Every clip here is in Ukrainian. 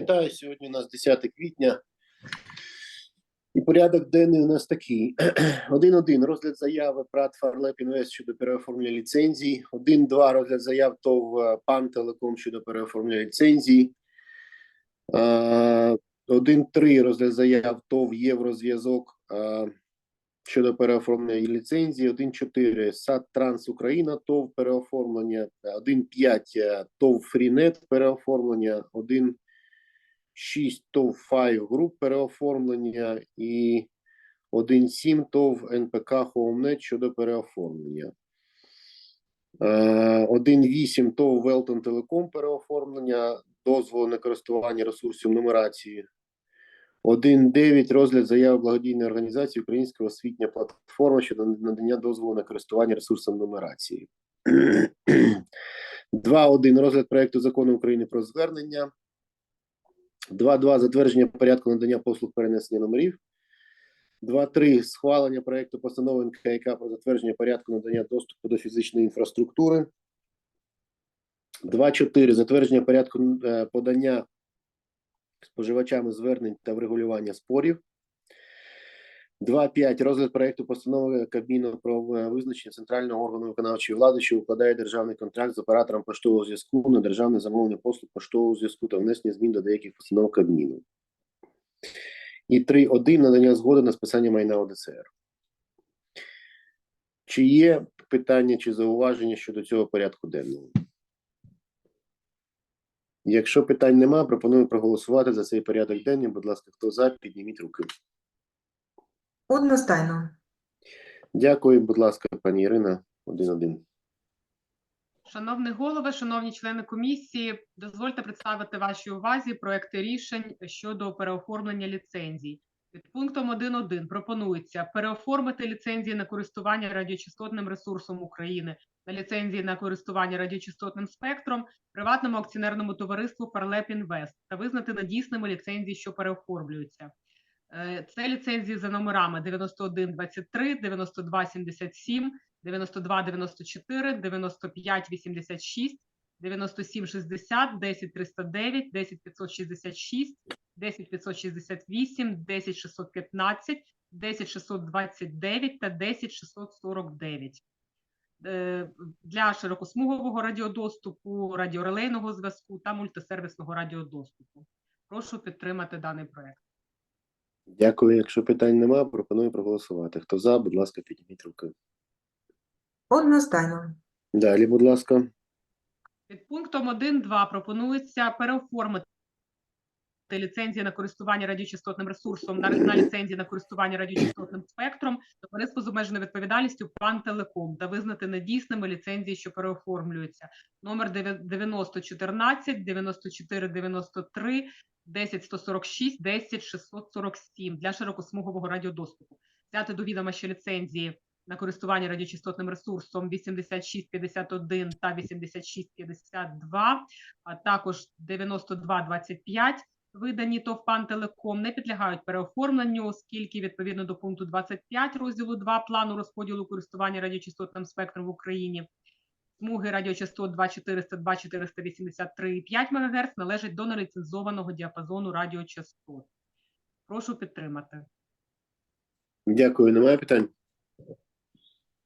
Вітаю. Сьогодні у нас 10 квітня. І порядок денний у нас такий: 1.1. Розгляд заяви ПРАТ Фарлеп Інвест щодо переоформлення ліцензій. 1.2. Розгляд заяв ТОВ е, ПАН Телеком щодо переоформлення ліцензій. Е, 1.3. Розгляд заяв ТОВ Єврозв'язок е, щодо переоформлення ліцензії. 1.4. САД Транс Україна ТОВ переоформлення. 1.5. е, ТОВ Фрінет переоформлення. 1 6 ТОВ 5 груп переоформлення і 1.7 ТОВ НПК Хоумнет щодо переоформлення. Е, 1.8 ТОВ Велтон Телеком переоформлення, дозволу на користування ресурсів нумерації. 1.9 розгляд заяви благодійної організації Українська освітня платформа щодо надання дозволу на користування ресурсом нумерації. 2.1 розгляд проекту закону України про звернення. 2.2 затвердження порядку надання послуг перенесення номерів. 2.3 схвалення проекту постанови НКК про затвердження порядку надання доступу до фізичної інфраструктури. 2.4 затвердження порядку е, подання споживачами звернень та врегулювання спорів. 2.5 розгляд проекту постанови Кабміну про визначення центрального органу виконавчої влади, що укладає державний контракт з оператором поштового зв'язку на державне замовлення послуг поштового зв'язку та внесення змін до деяких постанов Кабміну. І 3.1 надання згоди на списання майна ОДЦР. Чи є питання чи зауваження щодо цього порядку денного? Якщо питань нема, пропоную проголосувати за цей порядок денний. Будь ласка, хто за, підніміть руки. Одностайно. Дякую, будь ласка, пані Ірина, один-один. Шановний голове, шановні члени комісії, дозвольте представити вашій увазі проекти рішень щодо переоформлення ліцензій. Під пунктом 1.1 пропонується переоформити ліцензії на користування радіочастотним ресурсом України на ліцензії на користування радіочастотним спектром приватному акціонерному товариству Парлеп Інвест та визнати недійсними ліцензії, що переоформлюються. Е, Це ліцензії за номерами 9123, 9277, 9294, 9586, 9760, 10309, 10566, 10568, 10615, 10629 та 10649. Е, Для широкосмугового радіодоступу, радіорелейного зв'язку та мультисервісного радіодоступу. Прошу підтримати даний проект. Дякую. Якщо питань нема, пропоную проголосувати. Хто за, будь ласка, підніміть руки. Одностайно. Далі, будь ласка. Під пунктом 1.2 пропонується переоформити ліцензії на користування радіочастотним ресурсом на, на ліцензії на користування радіочастотним спектром товариство з обмеженою відповідальністю ПАН Телеком та визнати недійсними ліцензії, що переоформлюються. Номер 9014, 9493, 10146, 10647 для широкосмугового радіодоступу. Взяти до відома ще ліцензії на користування радіочастотним ресурсом 8651 та 8652, а також 9225 видані ТОВ «Пан Телеком не підлягають переоформленню, оскільки відповідно до пункту 25 розділу 2 плану розподілу користування радіочастотним спектром в Україні смуги радіочастот 2400, 2483 і 5 МГц належать до неліцензованого діапазону радіочастот. Прошу підтримати. Дякую. Немає питань?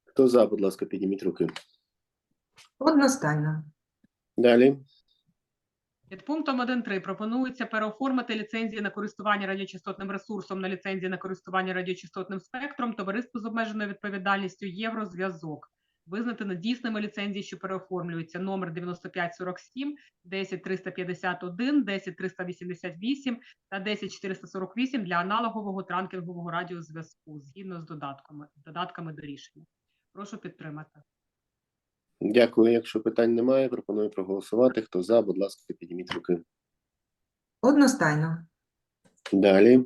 Хто за, будь ласка, підніміть руки. Одностайно. Далі. Під пунктом 1.3 пропонується переоформити ліцензії на користування радіочастотним ресурсом на ліцензії на користування радіочастотним спектром товариству з обмеженою відповідальністю Єврозв'язок. Визнати недійсними ліцензії, що переоформлюються номер 9547, 10351, 10388 та 10448 для аналогового транкінгового радіозв'язку згідно з додатками, додатками до рішення. Прошу підтримати. Дякую. Якщо питань немає, пропоную проголосувати. Хто за, будь ласка, підніміть руки. Одностайно. Далі.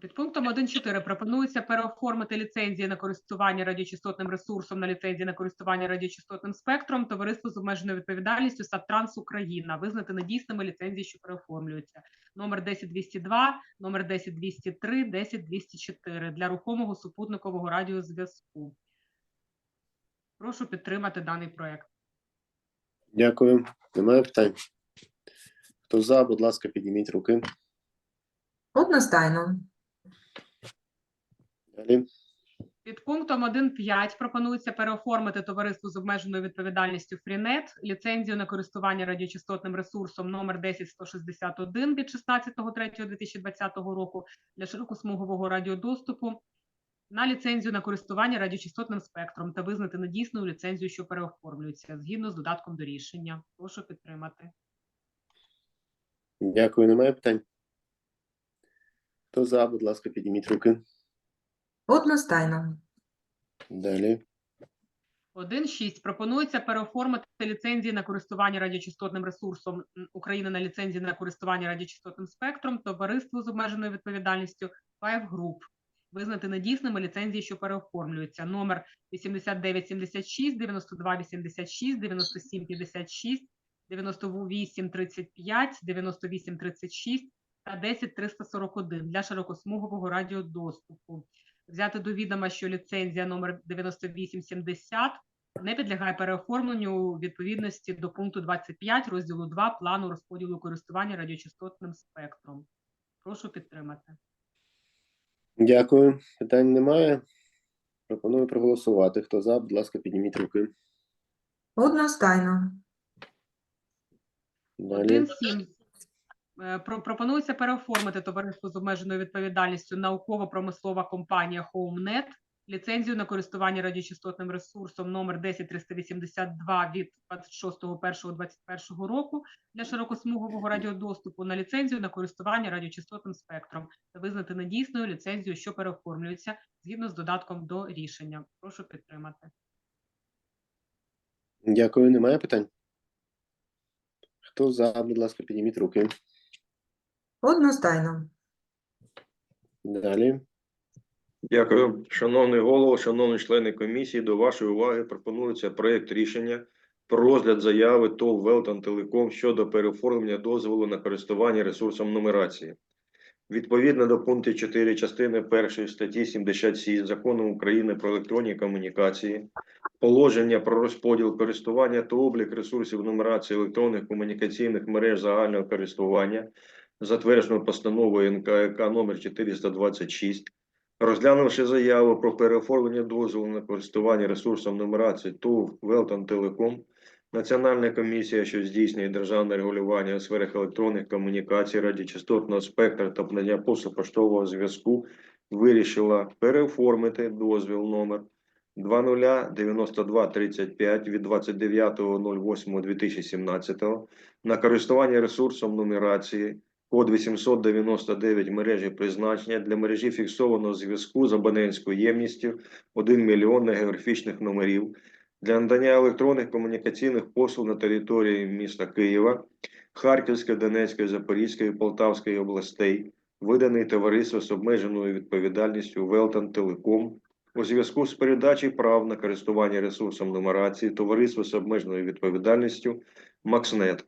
Під пунктом 1.4 пропонується переоформити ліцензії на користування радіочастотним ресурсом на ліцензії на користування радіочастотним спектром товариству з обмеженою відповідальністю «Сатранс Україна», визнати недійсними ліцензії, що переоформлюються. Номер 10202, номер 10203, 10204 для рухомого супутникового радіозв'язку. Прошу підтримати даний проект. Дякую. Немає питань? Хто за, будь ласка, підніміть руки. Одностайно. Далі. Під пунктом 1.5 пропонується переоформити товариству з обмеженою відповідальністю Фрінет ліцензію на користування радіочастотним ресурсом номер 10161 від 16.03.2020 року для широкосмугового радіодоступу на ліцензію на користування радіочастотним спектром та визнати недійсною ліцензію, що переоформлюється згідно з додатком до рішення. Прошу підтримати. Дякую, немає питань. Хто за, будь ласка, підніміть руки. Одностайно. Далі. 1.6. Пропонується переоформити ліцензії на користування радіочастотним ресурсом України на ліцензії на користування радіочастотним спектром товариству з обмеженою відповідальністю Five Group. Визнати недійсними ліцензії, що переоформлюються. Номер 8976, 9286, 9756, 9835, 9836 та 10341 для широкосмугового радіодоступу взяти до відома, що ліцензія номер 9870 не підлягає переоформленню у відповідності до пункту 25 розділу 2 плану розподілу користування радіочастотним спектром. Прошу підтримати. Дякую. Питань немає. Пропоную проголосувати. Хто за, будь ласка, підніміть руки. Одностайно. Далі. 1.7. Е, про- Пропонується переоформити товариство з обмеженою відповідальністю науково-промислова компанія HomeNet ліцензію на користування радіочастотним ресурсом номер 10382 від 26.01.2021 року для широкосмугового радіодоступу на ліцензію на користування радіочастотним спектром та визнати недійсною ліцензію, що переоформлюється згідно з додатком до рішення. Прошу підтримати. Дякую, немає питань. Хто за, будь ласка, підніміть руки. Одностайно. Далі. Дякую. Шановний голово, шановні члени комісії, до вашої уваги пропонується проект рішення про розгляд заяви ТОВ «Велтон Телеком» щодо переоформлення дозволу на користування ресурсом нумерації. Відповідно до пункту 4 частини 1 статті 76 Закону України про електронні комунікації, положення про розподіл користування та облік ресурсів нумерації електронних комунікаційних мереж загального користування, затверджено постановою НКК номер 426, Розглянувши заяву про переоформлення дозволу на користування ресурсом нумерації ТОВ «Велтон Телеком», Національна комісія, що здійснює державне регулювання у сферах електронних комунікацій, радіочастотного спектра та надання послуг поштового зв'язку, вирішила переоформити дозвіл номер 009235 від 29.08.2017 на користування ресурсом нумерації код 899 мережі призначення. Для мережі фіксованого зв'язку з абонентською ємністю 1 мільйон географічних номерів. Для надання електронних комунікаційних послуг на території міста Києва, Харківської, Донецької, Запорізької, Полтавської областей, виданий товариство з обмеженою відповідальністю Велтон Телеком. У зв'язку з передачею прав на користування ресурсом нумерації товариство з обмеженою відповідальністю Макснет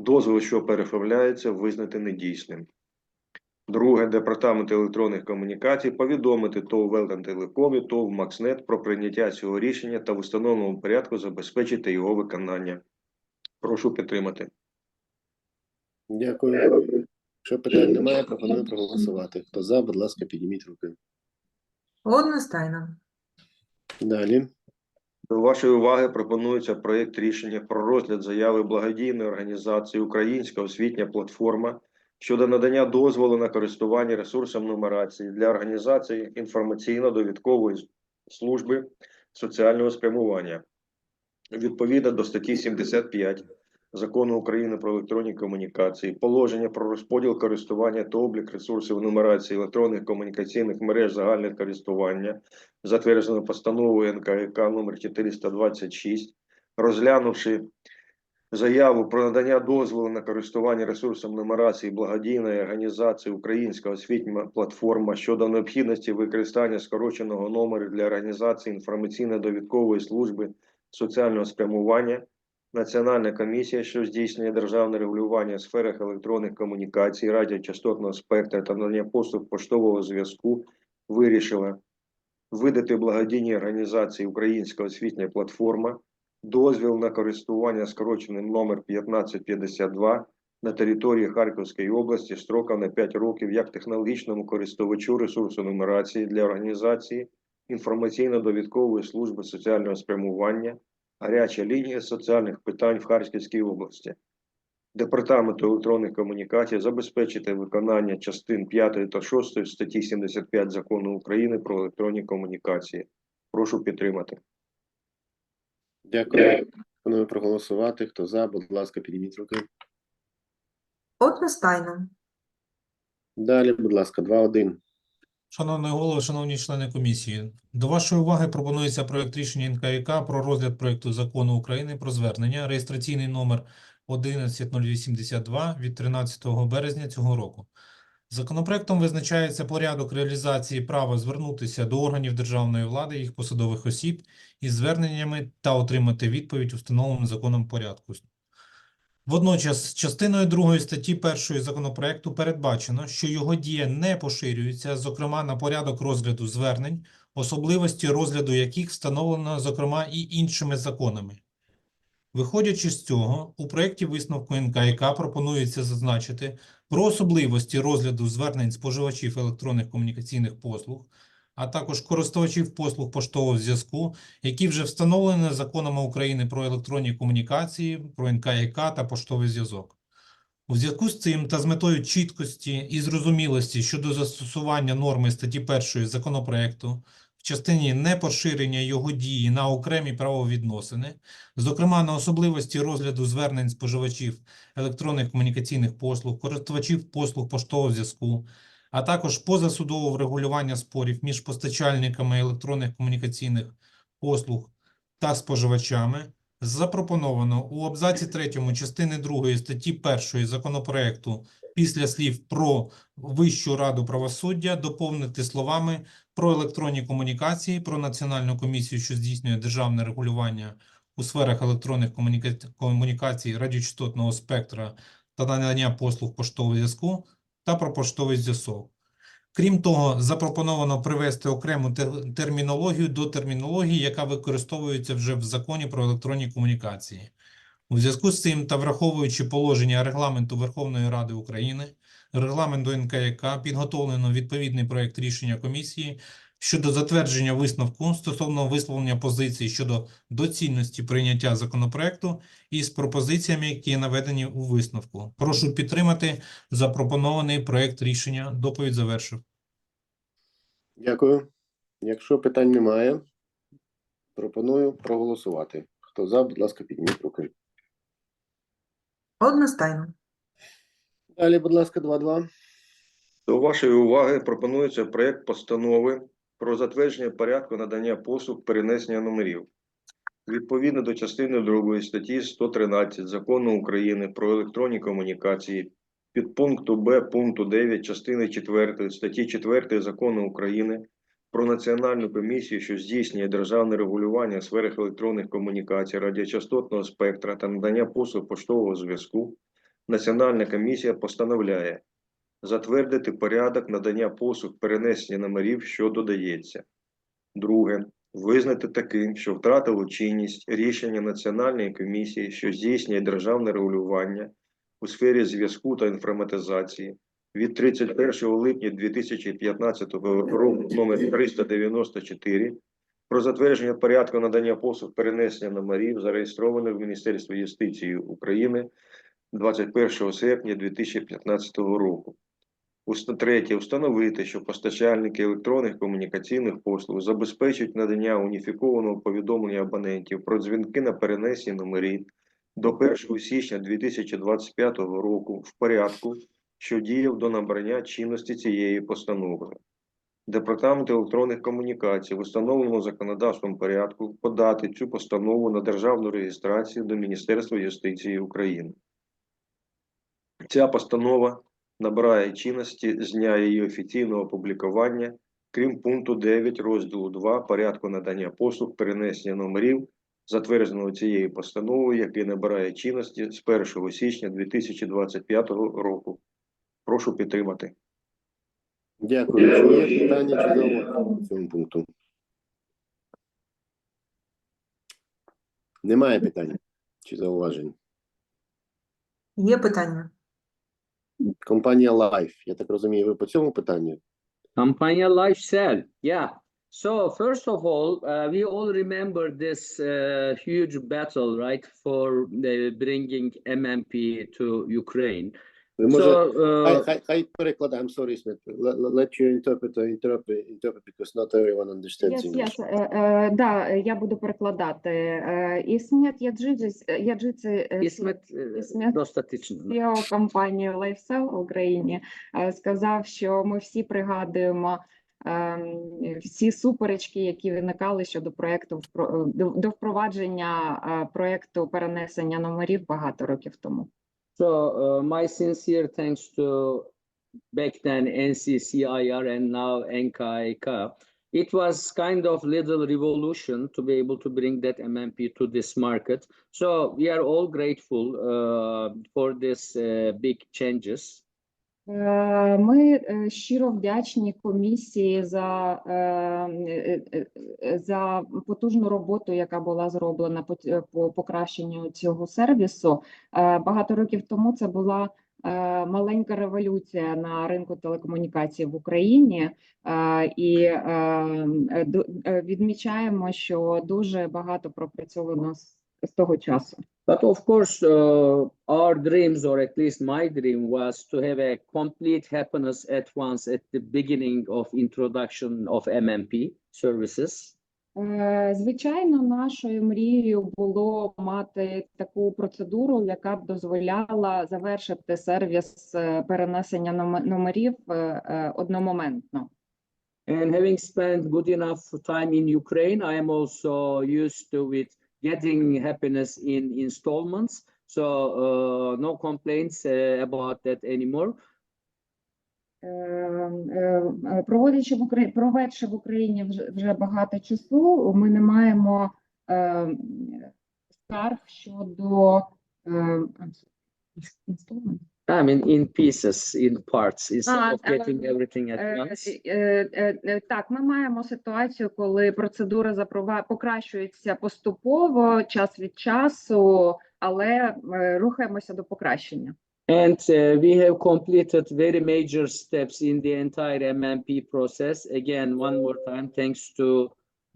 дозвіл, що переоформляється, визнати недійсним. Друге, департамент електронних комунікацій повідомити ТОВ Велтон Телеком і ТОВ Макснет про прийняття цього рішення та в установленому порядку забезпечити його виконання. Прошу підтримати. Дякую. Якщо питань немає, пропоную проголосувати. Хто за, будь ласка, підніміть руки. Одностайно. Далі. До вашої уваги пропонується проєкт рішення про розгляд заяви благодійної організації Українська освітня платформа щодо надання дозволу на користування ресурсом нумерації для організації інформаційно-довідкової служби соціального спрямування. Відповідно до статті 75 Закону України про електронні комунікації, положення про розподіл користування та облік ресурсів нумерації електронних комунікаційних мереж загального користування, затверджено постановою НКК номер 426, розглянувши заяву про надання дозволу на користування ресурсом нумерації благодійної організації Українська освітня платформа щодо необхідності використання скороченого номеру для організації інформаційно-довідкової служби соціального спрямування. Національна комісія, що здійснює державне регулювання в сферах електронних комунікацій, радіочастотного спектра та надання послуг поштового зв'язку, вирішила видати благодійній організації Українська освітня платформа дозвіл на користування скороченим номер 1552 на території Харківської області строком на 5 років як технологічному користувачу ресурсу нумерації для організації інформаційно-довідкової служби соціального спрямування, гаряча лінія соціальних питань в Харківській області. Департаменту електронних комунікацій забезпечити виконання частин 5 та 6 статті 75 Закону України про електронні комунікації. Прошу підтримати. Дякую. Пропоную проголосувати. Хто за, будь ласка, підніміть руки. Одностайно. Далі, будь ласка, 2-1. Шановний голово, шановні члени комісії, до вашої уваги пропонується проект рішення НКЯК про розгляд проекту закону України про звернення, реєстраційний номер 11082 від 13 березня цього року. Законопроектом визначається порядок реалізації права звернутися до органів державної влади, їх посадових осіб із зверненнями та отримати відповідь у встановленому законом порядку. Водночас, частиною 2 статті 1 законопроекту передбачено, що його дія не поширюється, зокрема, на порядок розгляду звернень, особливості розгляду яких встановлено, зокрема, і іншими законами. Виходячи з цього, у проєкті висновку НКК пропонується зазначити про особливості розгляду звернень споживачів електронних комунікаційних послуг, а також користувачів послуг поштового зв'язку, які вже встановлені законами України про електронні комунікації, про НКЯК та поштовий зв'язок. У зв'язку з цим та з метою чіткості і зрозумілості щодо застосування норми статті 1 законопроекту в частині непоширення його дії на окремі правовідносини, зокрема на особливості розгляду звернень споживачів електронних комунікаційних послуг, користувачів послуг поштового зв'язку, а також позасудового врегулювання спорів між постачальниками електронних комунікаційних послуг та споживачами, запропоновано у абзаці 3 частини 2 статті 1 законопроекту після слів про Вищу раду правосуддя доповнити словами про електронні комунікації, про Національну комісію, що здійснює державне регулювання у сферах електронних комунікацій радіочастотного спектра та надання послуг поштового зв'язку та про поштовий зв'язок. Крім того, запропоновано привести окрему термінологію до термінології, яка використовується вже в Законі про електронні комунікації. У зв'язку з цим та враховуючи положення Регламенту Верховної Ради України, Регламенту НКЯК, підготовлено відповідний проект рішення комісії щодо затвердження висновку стосовно висловлення позицій щодо доцільності прийняття законопроекту із пропозиціями, які наведені у висновку. Прошу підтримати запропонований проект рішення. Доповідь завершив. Дякую. Якщо питань немає, пропоную проголосувати. Хто за, будь ласка, підніміть руки. Одностайно. Далі, будь ласка, 2-2. До вашої уваги пропонується проект постанови про затвердження порядку надання послуг перенесення номерів. Відповідно до частини 2 статті 113 Закону України про електронні комунікації, підпункту Б пункту 9 частини 4 статті 4 Закону України про Національну комісію, що здійснює державне регулювання в сферах електронних комунікацій, радіочастотного спектра та надання послуг поштового зв'язку, Національна комісія постановляє затвердити порядок надання послуг перенесення номерів, що додається. Друге. Визнати таким, що втратило чинність рішення Національної комісії, що здійснює державне регулювання у сфері зв'язку та інформатизації від 31 липня 2015 року номер 394 про затвердження порядку надання послуг перенесення номерів, зареєстрованих в Міністерстві юстиції України 21 серпня 2015 року. Третє. Установити, що постачальники електронних комунікаційних послуг забезпечують надання уніфікованого повідомлення абонентів про дзвінки на перенесені номері до 1 січня 2025 року в порядку, що діяв до набрання чинності цієї постанови. Департамент електронних комунікацій в установленому законодавством порядку подати цю постанову на державну реєстрацію до Міністерства юстиції України. Ця постанова набирає чинності з дня її офіційного опублікування, крім пункту 9 розділу 2 порядку надання послуг перенесення номерів, затвердженого цією постановою, який набирає чинності з 1 січня 2025 року. Прошу підтримати. Дякую. Чи є питання чи зауваження по цьому пункту? Немає питань чи зауважень. Є питання. Компанія Life. Я так розумію, ви по цьому питанню? Campania Lifestyle, yeah. So first of all, uh, we all remember this uh, huge battle, right, for uh, bringing MMP to Ukraine. Ви може, So хай, uh, хай, хай перекладає. I'm sorry, Smith. Let, let your interpreter interpret, interpret because not everyone understands Yes, English. yes, е, е, да, е, я буду перекладати. Е, Ісмет Яджиджис, Яджиці, е, İsmet uh, İsmet- достаточно. CEO компанії LifeSell в Україні е, сказав, що ми всі пригадуємо всі суперечки, які виникали щодо проекту до, впровадження е, проекту перенесення номерів багато років тому. So uh, my sincere thanks to back then NCCIR and now NKIK. It was kind of little revolution to be able to bring that MMP to this market. So we are all grateful uh, for this uh, big changes. Е, Ми е, щиро вдячні комісії за, е, за потужну роботу, яка була зроблена по, по покращенню цього сервісу. Багато років тому це була маленька революція на ринку телекомунікацій в Україні, і відмічаємо, що дуже багато пропрацьовано з, з того часу. But of course, uh, our dreams, or at least my dream, was to have a complete happiness at once at the beginning of introduction of MMP services. Е, Звичайно, нашою мрією було мати таку процедуру, яка б дозволяла завершити сервіс е, перенесення номе- номерів е, е, одномоментно. And having spent good enough time in Ukraine, I am also used to with getting happiness in installments. So uh, no complaints uh, about that anymore. Е, е, е, Проводячи в Україні, проведши в Україні вже, вже багато часу, ми не маємо е, скарг щодо е? I mean, in pieces, in parts, instead Ah, of getting um, everything at Е, once. е, е, е, Так, ми маємо ситуацію, коли процедура запрова- покращується поступово, час від часу, але е, рухаємося до покращення. And uh, we have completed very major steps in the entire MMP process. Again, one more time, thanks to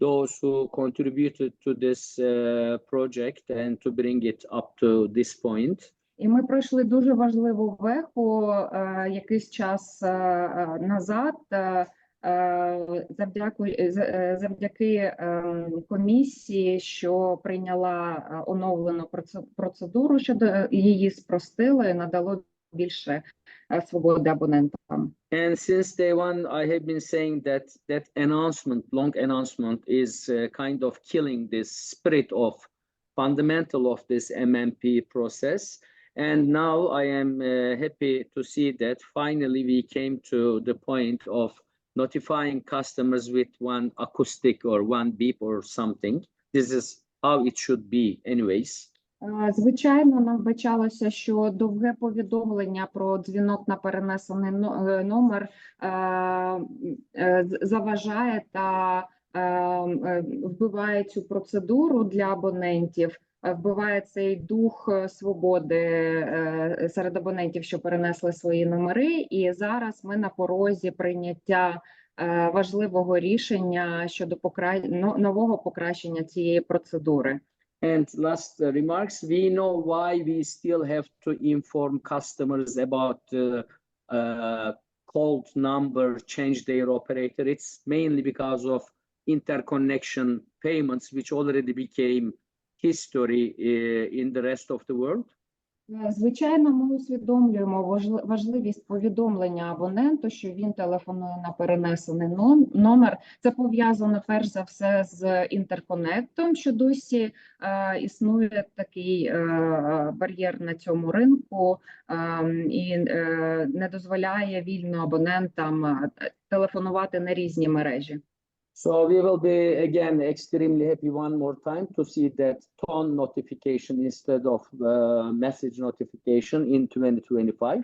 those who contributed to this uh, project and to bring it up to this point. І ми пройшли дуже важливу веху е, якийсь час е, е, назад. е, е, Завдяки, е, завдяки ем, комісії, що прийняла е, оновлену проце- процедуру щодо е, її спростила і надало більше е, свободи абонентам. And since day one, I have been saying that that announcement, long announcement, is uh, kind of killing this spirit of fundamental of this MMP process. And now I am uh, happy to see that finally we came to the point of notifying customers with one acoustic or one beep or something. This is how it should be, anyways. Е, Звичайно, нам вбачалося, що довге повідомлення про дзвінок на перенесений но- е, номер е, е, з- заважає та е, е, вбиває цю процедуру для абонентів, е, Вбиває цей дух е, свободи е, серед абонентів, що перенесли свої номери. І зараз ми на порозі прийняття е, важливого рішення щодо покра... нового покращення цієї процедури. And last uh, remarks, we know why we still have to inform customers about uh, uh, called number, change their operator. It's mainly because of interconnection payments, which already became history uh, in the rest of the world. Е, Звичайно, ми усвідомлюємо важли- важливість повідомлення абоненту, що він телефонує на перенесений номер. Це пов'язано перш за все з інтерконектом, що досі е, існує такий е, бар'єр на цьому ринку е, і е, не дозволяє вільно абонентам е, телефонувати на різні мережі. So we will be again extremely happy one more time to see that tone notification instead of uh, message notification in 2025.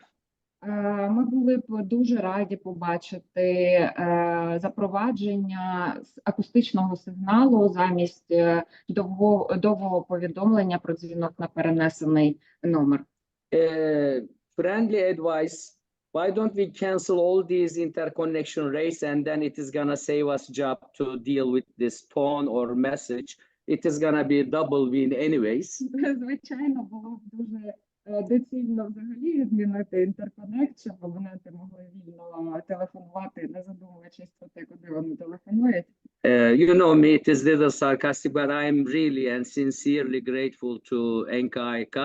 Е, Ми були б дуже раді побачити е, запровадження с- акустичного сигналу замість е, довго, довгого повідомлення про дзвінок на перенесений номер. Uh, friendly advice. Why don't we cancel all these interconnection rates and then it is gonna save us job to deal with this tone or message. It is gonna be a double win anyways. Звичайно, було б дуже е, доцільно взагалі відмінити інтерконект, щоб абоненти могли вільно телефонувати, не задумуючись про те, куди вони телефонують. Uh, you know me, it is little sarcastic, but I'm really and sincerely grateful to NKIK.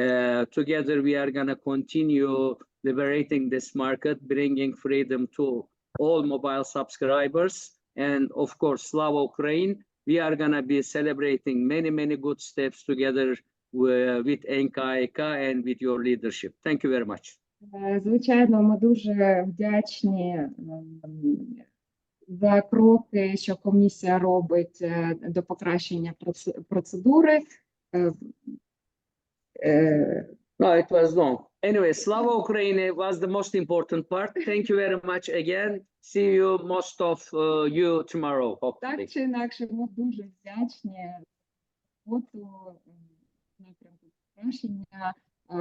Uh, together, we are gonna continue liberating this market, bringing freedom to all mobile subscribers. And of course, Slava Ukraine, we are gonna be celebrating many, many good steps together wi- with NKIK and with your leadership. Thank you very much. Е, Звичайно, ми дуже вдячні ем, за кроки, що комісія робить е, до покращення проц- процедури. Е, е, No, it was long. Anyway, Slava Ukraine was the most important part. Thank you very much again. See you, most of uh, you tomorrow, hopefully. Так чи інакше, ми дуже вдячні за роботу ем, напрямку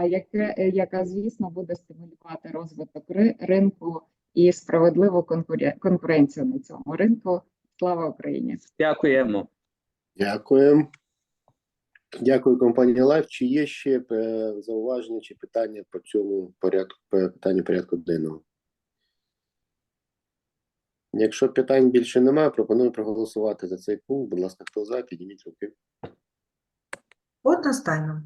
яке, е, яка, звісно, буде стимулювати розвиток ринку і справедливу конкуренцію на цьому ринку. Слава Україні! Дякуємо. Дякую. Дякую, компанія Лайф. Чи є ще е, зауваження чи питання по цьому порядку по питанню порядку денного? Якщо питань більше немає, пропоную проголосувати за цей пункт. Будь ласка, хто за, підніміть руки. Одностайно.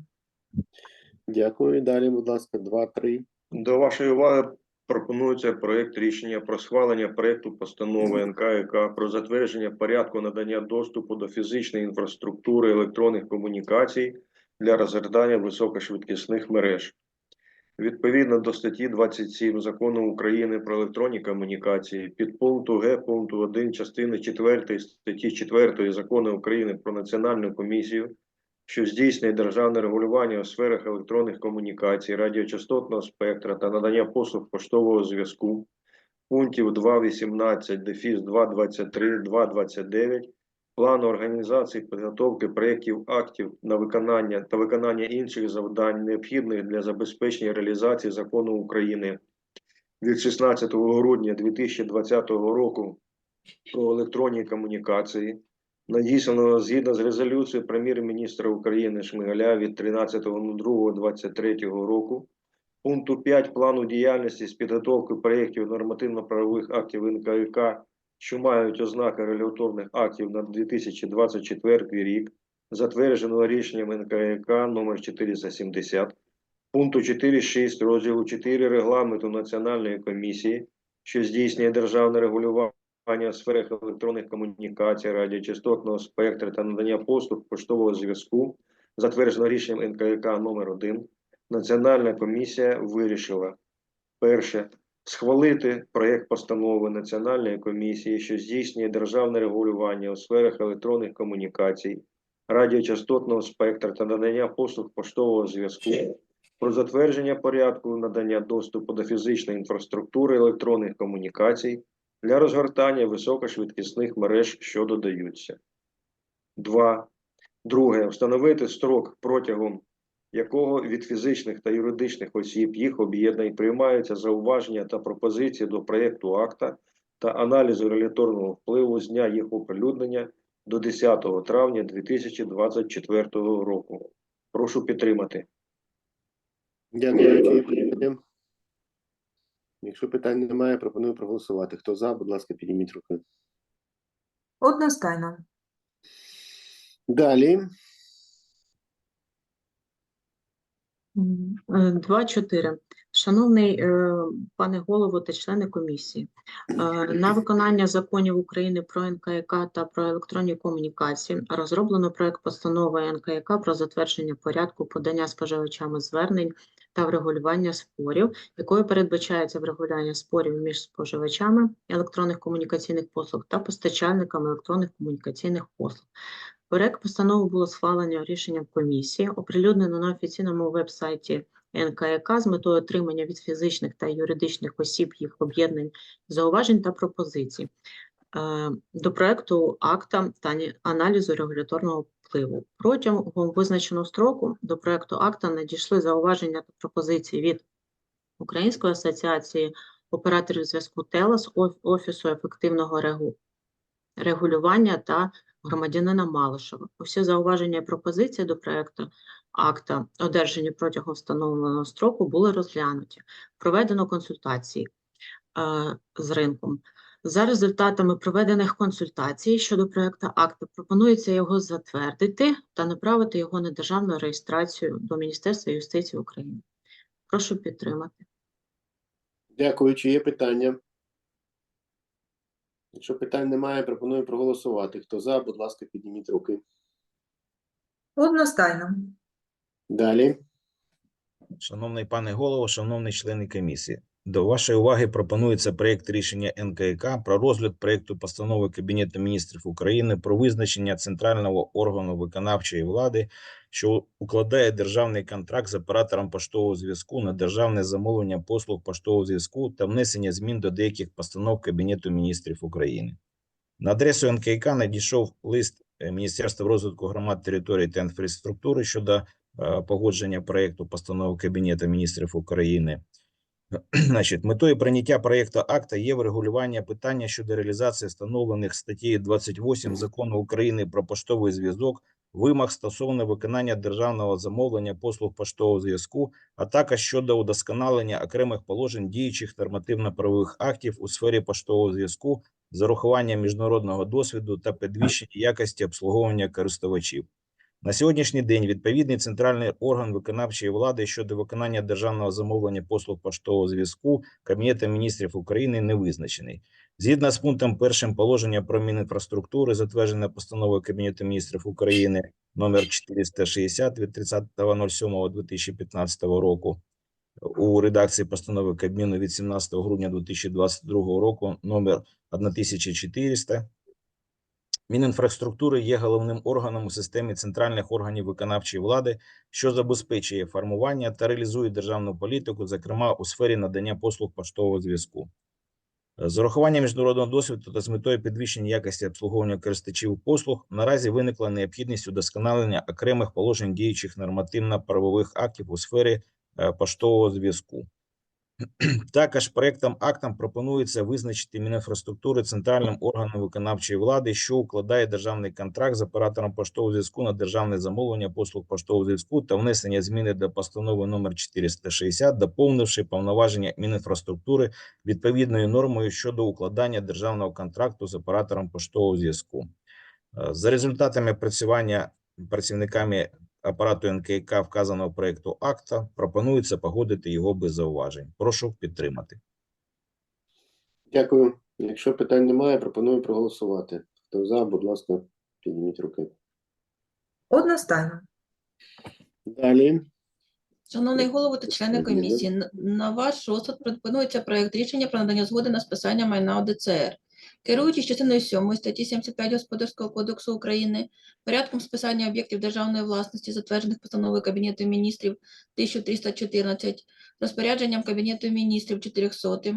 Дякую. Далі, будь ласка, два, три. До вашої уваги пропонується проект рішення про схвалення проекту постанови НКК про затвердження порядку надання доступу до фізичної інфраструктури електронних комунікацій для розгортання високошвидкісних мереж. Відповідно до статті 27 Закону України про електронні комунікації, підпункту Г пункту 1 частини 4 статті 4 Закону України про Національну комісію що здійснює державне регулювання у сферах електронних комунікацій, радіочастотного спектра та надання послуг поштового зв'язку, пунктів 2.18, дефіс 2.23, 2.29, плану організації підготовки проєктів актів на виконання та виконання інших завдань, необхідних для забезпечення реалізації закону України від 16 грудня 2020 року про електронні комунікації, надісланого згідно з резолюцією прем'єр-міністра України Шмигаля від 13.02.23 року, пункту 5 плану діяльності з підготовки проєктів нормативно-правових актів НКК, що мають ознаки регуляторних актів на 2024 рік, затвердженого рішенням НКК номер 470, пункту 4.6 розділу 4 регламенту Національної комісії, що здійснює державне регулювання у сферах електронних комунікацій, радіочастотного спектра та надання послуг поштового зв'язку, затверджено рішенням НКК номер 1 Національна комісія вирішила перше схвалити проєкт постанови Національної комісії, що здійснює державне регулювання у сферах електронних комунікацій, радіочастотного спектра та надання послуг поштового зв'язку про затвердження порядку надання доступу до фізичної інфраструктури електронних комунікацій для розгортання високошвидкісних мереж, що додаються. 2. Друге. Встановити строк, протягом якого від фізичних та юридичних осіб їх об'єднань приймаються зауваження та пропозиції до проєкту акта та аналізу регуляторного впливу з дня їх оприлюднення до 10 травня 2024 року. Прошу підтримати. Дякую. Якщо питань немає, пропоную проголосувати. Хто за, будь ласка, підніміть руки. Одностайно. Далі. Мгм. Е, Два чотири. Шановний е, пане голово та члени комісії, е, на виконання законів України про НКК та про електронні комунікації розроблено проект постанови НКК про затвердження порядку подання споживачами звернень та врегулювання спорів, якою передбачається врегулювання спорів між споживачами електронних комунікаційних послуг та постачальниками електронних комунікаційних послуг. Проект постанови було схвалено рішенням комісії, оприлюднено на офіційному веб-сайті НКК з метою отримання від фізичних та юридичних осіб їх об'єднань зауважень та пропозицій е, до проекту акта та аналізу регуляторного впливу. Протягом визначеного строку до проекту акта надійшли зауваження та пропозиції від Української асоціації операторів зв'язку ТЕЛАС, Офісу ефективного регулювання та громадянина Малишева. Усі зауваження і пропозиції до проекту акта, одержані протягом встановленого строку, були розглянуті. Проведено консультації е, з ринком. За результатами проведених консультацій щодо проекту акту пропонується його затвердити та направити його на державну реєстрацію до Міністерства юстиції України. Прошу підтримати. Дякую. Чи є питання? Якщо питань немає, пропоную проголосувати. Хто за, будь ласка, підніміть руки. Одностайно. Далі. Шановний пане голово, шановні члени комісії, до вашої уваги пропонується проєкт рішення НКК про розгляд проєкту постанови Кабінету міністрів України про визначення центрального органу виконавчої влади, що укладає державний контракт з оператором поштового зв'язку на державне замовлення послуг поштового зв'язку та внесення змін до деяких постанов Кабінету міністрів України. На адресу НКК надійшов лист е, Міністерства розвитку громад, територій та інфраструктури щодо е, погодження проекту постанови Кабінету міністрів України. Значить, метою прийняття проекту акта є врегулювання питання щодо реалізації встановлених статтею 28 Закону України про поштовий зв'язок, вимог стосовно виконання державного замовлення послуг поштового зв'язку, а також щодо удосконалення окремих положень діючих нормативно-правових актів у сфері поштового зв'язку з урахуванням міжнародного досвіду та підвищення якості обслуговування користувачів. На сьогоднішній день відповідний центральний орган виконавчої влади щодо виконання державного замовлення послуг поштового зв'язку Кабінетом міністрів України не визначений. Згідно з пунктом першим положення про Мінінфраструктури, затверджене постановою Кабінету міністрів України номер 460 від 30.07.2015 року, у редакції постанови Кабміну від 17 грудня 2022 року номер 1400, Мінінфраструктури є головним органом у системі центральних органів виконавчої влади, що забезпечує формування та реалізує державну політику, зокрема у сфері надання послуг поштового зв'язку. З урахуванням міжнародного досвіду та з метою підвищення якості обслуговування користувачів послуг наразі виникла необхідність удосконалення окремих положень діючих нормативно-правових актів у сфері е, поштового зв'язку. Також проектом актом пропонується визначити Мінінфраструктури центральним органом виконавчої влади, що укладає державний контракт з оператором поштового зв'язку на державне замовлення послуг поштового зв'язку та внесення зміни до постанови номер 460, доповнивши повноваження Мінінфраструктури відповідною нормою щодо укладання державного контракту з оператором поштового зв'язку. Е, За результатами працювання працівниками апарату НКК вказаного проекту акта пропонується погодити його без зауважень. Прошу підтримати. Дякую. Якщо питань немає, пропоную проголосувати. Хто за, будь ласка, підніміть руки. Одностайно. Далі. Шановний голово та члени комісії, на ваш розсуд пропонується проект рішення про надання згоди на списання майна ОДЦР. Керуючись частиною 7 статті 75 Господарського кодексу України, порядком списання об'єктів державної власності, затверджених постановою Кабінету міністрів 1314, розпорядженням Кабінету міністрів 400, е,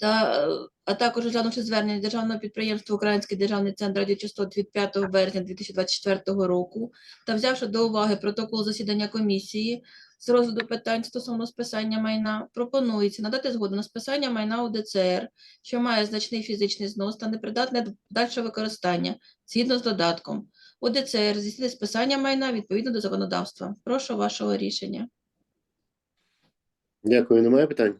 та, е, а також розглянувши звернення державного підприємства Український державний центр радіочастот від 5 березня 2024 року, та взявши до уваги протокол засідання комісії з розгляду питань стосовно списання майна, пропонується надати згоду на списання майна УДЦР, що має значний фізичний знос та непридатне подальшого використання, згідно з додатком. УДЦР здійснити списання майна відповідно до законодавства. Прошу вашого рішення. Дякую. Немає питань?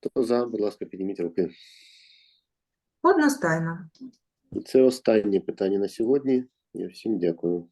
Хто за, будь ласка, підніміть руки. Одностайно. І це останнє питання на сьогодні. Я всім дякую.